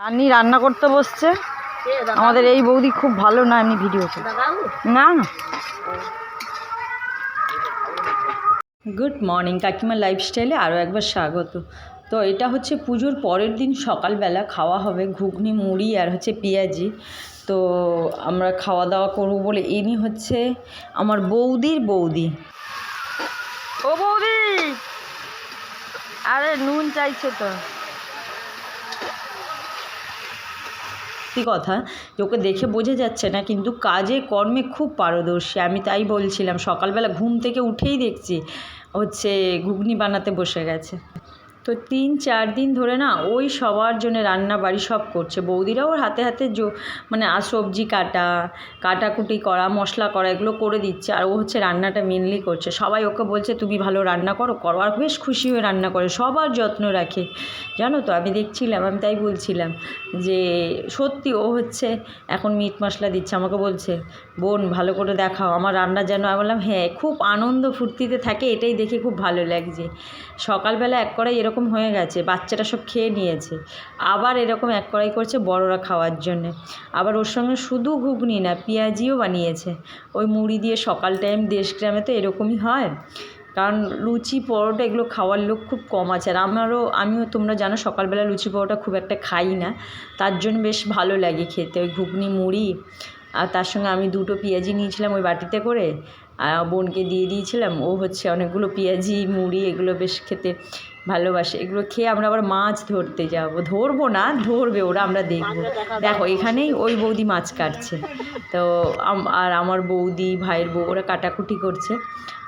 রান্নি রান্না করতে বসছে। আমাদের এই বৌদি খুব ভালো না এমনি ভিডিওতে না গুড মর্নিং কাকিমা লাইফস্টাইলে আরও একবার স্বাগত। তো এটা হচ্ছে পুজোর পরের দিন সকালবেলা খাওয়া হবে ঘুগনি মুড়ি আর হচ্ছে পেঁয়াজি। তো আমরা খাওয়া দাওয়া করব বলে ইনি হচ্ছে আমার বৌদির বৌদি। ও বৌদি! আরে নুন চাইছে তো। সত্যি কথা, যে ওকে দেখে বোঝা যাচ্ছে না, কিন্তু কাজে, কর্মে খুব পারদর্শী। আমি তাই বলছিলাম, সকালবেলা ঘুম থেকে উঠেই দেখছি, হচ্ছে ঘুগনি বানাতে বসে গেছে। তো তিন, চার দিন ধরে না ওই সবার জন্য রান্না বাড়ি সব করছে। বৌদিরাও ওর হাতে হাতে জো মানে সবজি কাটা, কাটাকুটি করা, মশলা করা, এগুলো করে দিচ্ছে। আর ও হচ্ছে রান্নাটা মেনলি করছে। সবাই ওকে বলছে, তুমি ভালো রান্না করো। করো, আর বেশ খুশি হয়ে রান্না করে, সবার যত্ন রাখে। জানো তো, আমি দেখছিলাম, আমি তাই বলছিলাম যে, সত্যি ও হচ্ছে এখন মিট মশলা দিচ্ছে। আমাকে বলছে, বোন, ভালো করে দেখাও, আমার রান্না যেন আমি বললাম হ্যাঁ খুব আনন্দ ফুর্তিতে থাকে, এটাই দেখে খুব ভালো লাগছে। সকালবেলা এক করাই এরকম হয়ে গেছে বাচ্চাটা সব খেয়ে নিয়েছে। আবার এরকম এক কড়াই করছে বড়রা খাওয়ার জন্যে। আবার ওর সঙ্গে শুধু ঘুগনি না, পেঁয়াজিও বানিয়েছে। ওই মুড়ি দিয়ে সকাল টাইম দেশগ্রামে তো এরকমই হয়। কারণ লুচি, পরোটা এগুলো খাওয়ার লোক খুব কম আছে। আর আমারও, আমিও তোমরা জানো সকালবেলা লুচি, পরোটা খুব একটা খাই না। তার জন্য বেশ ভালো লাগে খেতে। ওই ঘুগনি, মুড়ি, আর তার সঙ্গে আমি দুটো পেঁয়াজি নিয়েছিলাম ওই বাটিতে করে। বোনকে দিয়ে দিয়েছিলাম। ও হচ্ছে অনেকগুলো পেঁয়াজি মুড়ি এগুলো বেশ খেতে ভালোবাসে। এগুলো খেয়ে আমরা আবার মাছ ধরতে যাব। ধরবো না ধরবে ওরা আমরা দেখব। দেখো এখানেই ওই বৌদি মাছ কাটছে। তো আর আমার বৌদি ভাইয়ের বউ ওরা কাটাকুটি করছে।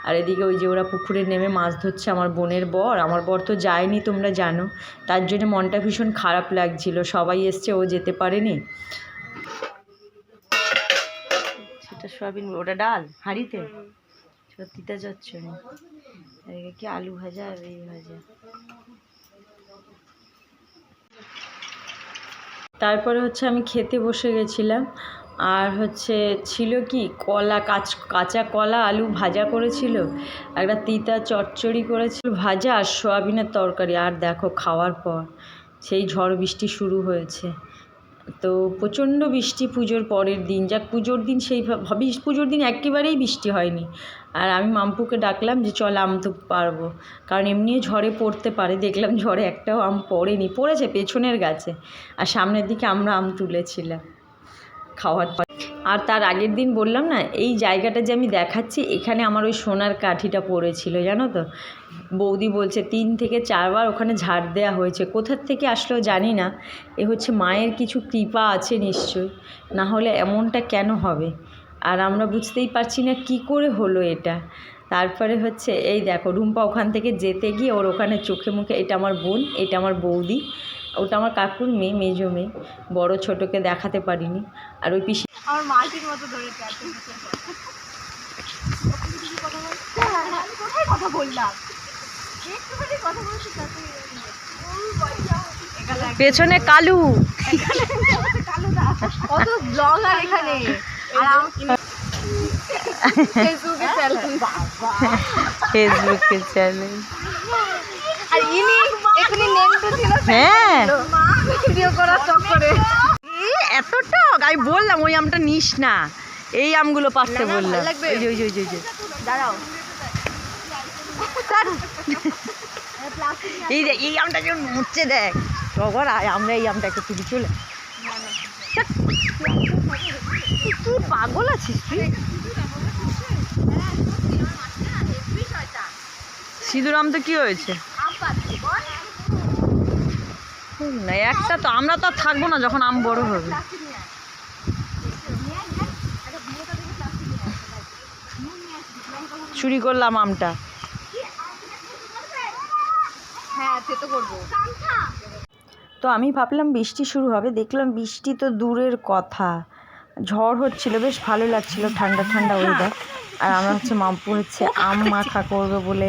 আর এদিকে ওই যে ওরা পুকুরে নেমে মাছ ধরছে আমার বোনের বর। আমার বর তো যায়নি তোমরা জানো। তার জন্য মনটা ভীষণ খারাপ লাগছিল। সবাই এসছে ও যেতে পারেনি। সেটা সয়াবিন ওটা ডাল, হাঁড়িতে? সত্যিটা এদিকে কি আলু ভাজা আর এই ভাজা। তারপরে হচ্ছে আমি খেতে বসে গেছিলাম। আর হচ্ছে ছিল কি, কলা, কাঁচ কাঁচা কলা আলু ভাজা করেছিল, একটা তিতা চচ্চড়ি করেছিল, ভাজা আর সোয়াবিনের তরকারি। আর দেখো, খাওয়ার পর সেই ঝড় বৃষ্টি শুরু হয়েছে। তো প্রচণ্ড বৃষ্টি পুজোর পরের দিন, যাক পুজোর দিন সেই পুজোর দিন একেবারেই বৃষ্টি হয়নি। আর আমি মাম্পুকে ডাকলাম যে, চল আম তো পারব। কারণ এমনিও ঝড়ে পড়তে পারে, দেখলাম ঝড়ে একটাও আম পড়েনি, পড়েছে পেছনের গাছে। আর সামনের দিকে আমরা আম তুলেছিলাম। খাওয়ার আর তার আগের দিন বললাম না, এই জায়গাটা যে আমি দেখাচ্ছি, এখানে আমার ওই সোনার কাঠিটা পড়েছিল, জানো তো? বৌদি বলছে, তিন থেকে চারবার ওখানে ঝাড় দেওয়া হয়েছে। কোথার থেকে আসলো জানি না। এ হচ্ছে মায়ের কিছু কৃপা আছে নিশ্চয় না হলে এমনটা কেন হবে? আর আমরা বুঝতেই পারছি না কি করে হলো এটা। তারপরে হচ্ছে, এই দেখো, রুম্পা ওখান থেকে যেতে গিয়ে ওর ওখানে চোখে মুখে, এটা আমার বোন, এটা আমার বৌদি। ওটা আমার কাকুর মেয়ে মেজো মেয়ে। বড়ো ছোটোকে দেখাতে পারিনি। আর ওই পিসি আমার মতো। আমি কোথায় কথা বললাম? পেছনে কালু। কত ব্লগার এখানে। ফেসবুকে চ্যানেল আর ইনি হ্যাঁ। ভিডিও করার চক্করে এত টক আমি বললাম ওই আমটা নিস না। এই আমগুলো পারতে বললাম। ওই যে ওই যে ওই যে, দাঁড়াও। এই দেখ এই আমটা কেমন মুচ্ছে দেখ। টগর আমরা এই আমটাকে তুলি চলে। তুই পাগল আছিস তুই? সিঁদুর আম তো কি হয়েছে? না একটা তো আমরা তো আর থাকব না যখন আম বড় হবে। চুরি করলাম আমটা। হ্যাঁ তো তো আমি ভাবলাম বৃষ্টি শুরু হবে দেখলাম বৃষ্টি তো দূরের কথা। ঝড় হচ্ছিল বেশ ভালো লাগছিল ঠান্ডা ঠান্ডা ওয়েদার আর আমরা হচ্ছে মাম্পু হচ্ছে আম মাখা করবে বলে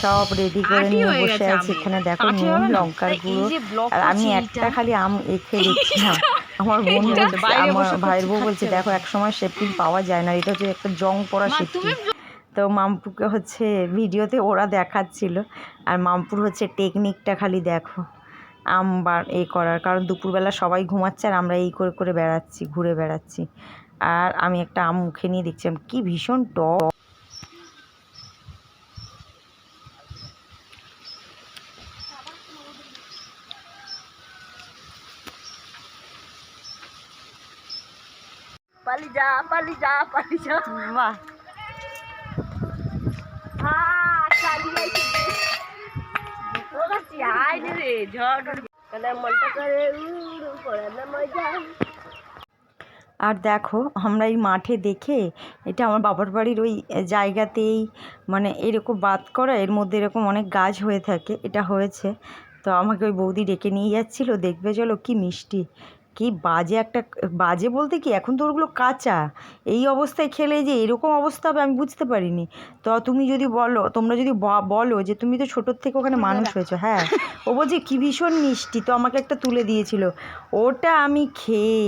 সব রেডি করে নিয়ে বসে আছি এখানে দেখো নুন লঙ্কার গুঁড়ো। আর আমি একটা খালি আম এখে দিচ্ছিলাম আমার বোন আমার ভাইয়ের বউ বলছে দেখো এক সময় শেপটিং পাওয়া যায় না। এটা হচ্ছে একটা জং পড়া শেপটিং তো মাম্পুকে হচ্ছে ভিডিওতে ওরা দেখাচ্ছিল আর মাম্পুর হচ্ছে টেকনিকটা খালি দেখো আম বা এ করার। কারণ দুপুরবেলা সবাই ঘুমাচ্ছে আর আমরা এই করে করে বেড়াচ্ছি ঘুরে বেড়াচ্ছি। আর আমি একটা আম মুখে নিয়ে দেখছিলাম। কি ভীষণ টক। পালি যা পালি যা পালি যা। বাহ। হ্যাঁ চালি যাইছে রে ঝড়। মানে মনটা করে উড়ু করে না মজা। আর দেখো আমরা এই মাঠে দেখে এটা আমার বাবার বাড়ির ওই জায়গাতেই মানে এরকম বাদ করা এর মধ্যে এরকম অনেক গাছ হয়ে থাকে এটা হয়েছে। তো আমাকে ওই বৌদি ডেকে নিয়ে যাচ্ছিল দেখবে চলো কি মিষ্টি। কি বাজে একটা বাজে বলতে কি এখন তো ওগুলো কাঁচা। এই অবস্থায় খেলে যে এরকম অবস্থা হবে আমি বুঝতে পারিনি। তো তুমি যদি বলো তোমরা যদি বলো যে তুমি তো ছোটোর থেকে ওখানে মানুষ হয়েছো হ্যাঁ। ও বলছে কি ভীষণ মিষ্টি। তো আমাকে একটা তুলে দিয়েছিল। ওটা আমি খেয়ে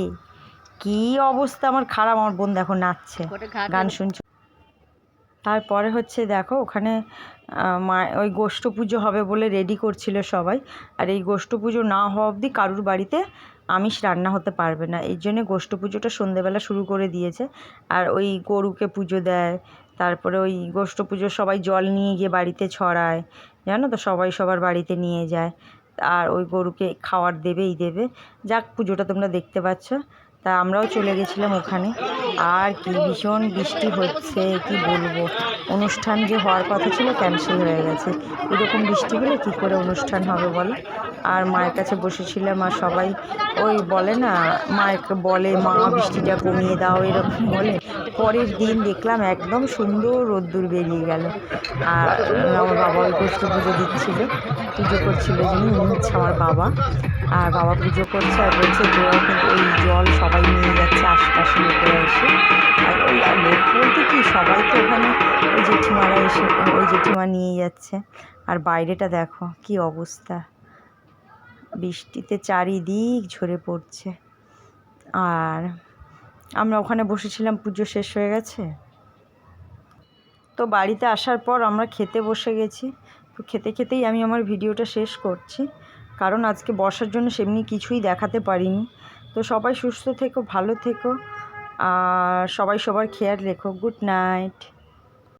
কি অবস্থা? আমার খারাপ আমার বোন দেখো নাচছে গান শুনছে। তারপরে হচ্ছে দেখো ওখানে মা ওই গোষ্ঠ পুজো হবে বলে রেডি করছিল সবাই। আর এই গোষ্ঠ পুজো না হওয়া অবধি কারুর বাড়িতে আমিষ রান্না হতে পারবে না। এই জন্যে গোষ্ঠ পুজোটা সন্ধেবেলা শুরু করে দিয়েছে। আর ওই গরুকে পুজো দেয় তারপরে ওই গোষ্ঠ পুজো সবাই জল নিয়ে গিয়ে বাড়িতে ছড়ায়। জানো তো সবাই সবার বাড়িতে নিয়ে যায়। আর ওই গরুকে খাওয়ার দেবেই দেবে। যাক পুজোটা তোমরা দেখতে পাচ্ছ। তা আমরাও চলে গেছিলাম ওখানে। আর কি ভীষণ বৃষ্টি হচ্ছে, কি বলব? অনুষ্ঠান যে হওয়ার কথা ছিল ক্যান্সেল হয়ে গেছে। এরকম বৃষ্টি হলে কী করে অনুষ্ঠান হবে বলো? আর মায়ের কাছে বসেছিলাম আর সবাই ওই বলে না মায়েরকে বলে, মা, বৃষ্টিটা কমিয়ে দাও, এরকম বলে। পরের দিন দেখলাম একদম সুন্দর রোদ্দুর বেরিয়ে গেল। আর আমার বাবা ওই গোষ্ঠ পুজো দিচ্ছিল, পুজো করছিল যিনি, উনি হচ্ছে আমার বাবা। আর বাবা পুজো করছে আর বলছে ওই জল সবাই নিয়ে যাচ্ছে, আশপাশে লোকেরা এসে। আর ওই আর বলতে কি সবাই তো ওখানে ওই জেঠিমারা এসে, ওই জেঠিমা নিয়ে যাচ্ছে। আর বাইরেটা দেখো, কি অবস্থা। বৃষ্টিতে চারিদিক ঝরে পড়ছে। আর আমরা ওখানে বসেছিলাম, পুজো শেষ হয়ে গেছে। তো বাড়িতে আসার পর আমরা খেতে বসে গেছি। তো খেতে খেতেই আমি আমার ভিডিওটা শেষ করছি। কারণ আজকে বর্ষার জন্য সেমনি কিছুই দেখাতে পারিনি। তো সবাই সুস্থ থেকো, ভালো থেকো। আর সবাই সবার খেয়াল রেখো গুড নাইট